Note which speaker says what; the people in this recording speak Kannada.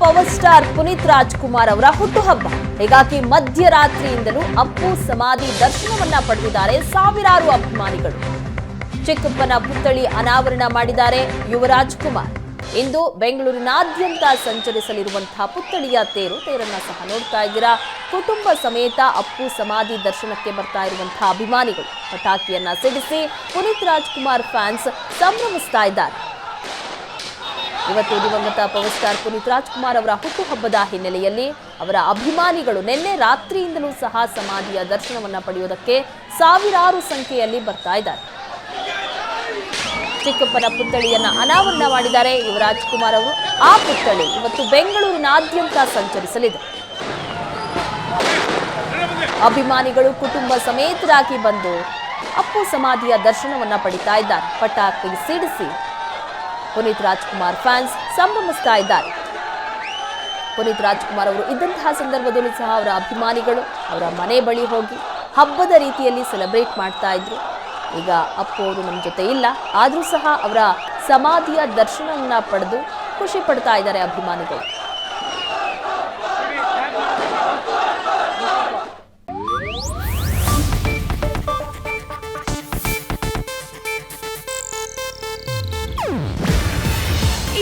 Speaker 1: ಪವರ್ ಸ್ಟಾರ್ ಪುನೀತ್ ರಾಜ್ಕುಮಾರ್ ಅವರ ಹುಟ್ಟುಹಬ್ಬ. ಹೀಗಾಗಿ ಮಧ್ಯರಾತ್ರಿಯಿಂದಲೂ ಅಪ್ಪು ಸಮಾಧಿ ದರ್ಶನವನ್ನ ಪಡೆದಿದ್ದಾರೆ ಸಾವಿರಾರು ಅಭಿಮಾನಿಗಳು. ಚಿಕ್ಕಪ್ಪನ ಪುತ್ಥಳಿ ಅನಾವರಣ ಮಾಡಿದ್ದಾರೆ ಯುವರಾಜ್ ಕುಮಾರ್ ಇಂದು ಬೆಂಗಳೂರಿನಾದ್ಯಂತ ಸಂಚರಿಸಲಿರುವಂತಹ ಪುತ್ಥಳಿಯ ತೇರು ತೇರನ್ನ ಸಹ ನೋಡ್ತಾ ಇದ್ದೀರಾ. ಕುಟುಂಬ ಸಮೇತ ಅಪ್ಪು ಸಮಾಧಿ ದರ್ಶನಕ್ಕೆ ಬರ್ತಾ ಇರುವಂತಹ ಅಭಿಮಾನಿಗಳು. ಪಟಾಕಿಯನ್ನ ಸಿಡಿಸಿ ಪುನೀತ್ ರಾಜ್ಕುಮಾರ್ ಫ್ಯಾನ್ಸ್ ಸಂಭ್ರಮಿಸ್ತಾ ಇದ್ದಾರೆ. ಇವತ್ತು ದಿವಂಗತ ಪವರ್ ಸ್ಟಾರ್ ಪುನೀತ್ ರಾಜ್ಕುಮಾರ್ ಅವರ ಹುಟ್ಟುಹಬ್ಬದ ಹಿನ್ನೆಲೆಯಲ್ಲಿ ಅವರ ಅಭಿಮಾನಿಗಳು ನಿನ್ನೆ ರಾತ್ರಿಯಿಂದಲೂ ಸಹ ಸಮಾಧಿಯ ದರ್ಶನವನ್ನು ಪಡೆಯುವುದಕ್ಕೆ ಸಾವಿರಾರು ಸಂಖ್ಯೆಯಲ್ಲಿ ಬರ್ತಾ ಇದ್ದಾರೆ. ಚಿಕ್ಕಪ್ಪನ ಪುತ್ಥಳಿಯನ್ನ ಅನಾವರಣ ಮಾಡಿದ್ದಾರೆ ಯುವರಾಜ್ ಕುಮಾರ್ ಅವರು. ಆ ಪುತ್ಥಳಿ ಇವತ್ತು ಬೆಂಗಳೂರಿನಾದ್ಯಂತ ಸಂಚರಿಸಲಿದೆ. ಅಭಿಮಾನಿಗಳು ಕುಟುಂಬ ಸಮೇತರಾಗಿ ಬಂದು ಅಪ್ಪು ಸಮಾಧಿಯ ದರ್ಶನವನ್ನ ಪಡಿತಾ ಇದ್ದಾರೆ. ಪಟಾಕಿ ಸಿಡಿಸಿ ಪುನೀತ್ ರಾಜ್ಕುಮಾರ್ ಫ್ಯಾನ್ಸ್ ಸಂಭ್ರಮಿಸ್ತಾ ಇದ್ದಾರೆ ಪುನೀತ್ ರಾಜ್ಕುಮಾರ್ ಅವರು ಇದ್ದಂತಹ ಸಂದರ್ಭದಲ್ಲೂ ಸಹ ಅವರ ಅಭಿಮಾನಿಗಳು ಅವರ ಮನೆ ಬಳಿ ಹೋಗಿ ಹಬ್ಬದ ರೀತಿಯಲ್ಲಿ ಸೆಲೆಬ್ರೇಟ್ ಮಾಡ್ತಾ ಇದ್ರು. ಈಗ ಅಪ್ಪು ಅವರು ನಮ್ಮ ಜೊತೆ ಇಲ್ಲ, ಆದರೂ ಸಹ ಅವರ ಸಮಾಧಿಯ ದರ್ಶನವನ್ನು ಪಡೆದು ಖುಷಿ ಪಡ್ತಾ ಇದ್ದಾರೆ ಅಭಿಮಾನಿಗಳು.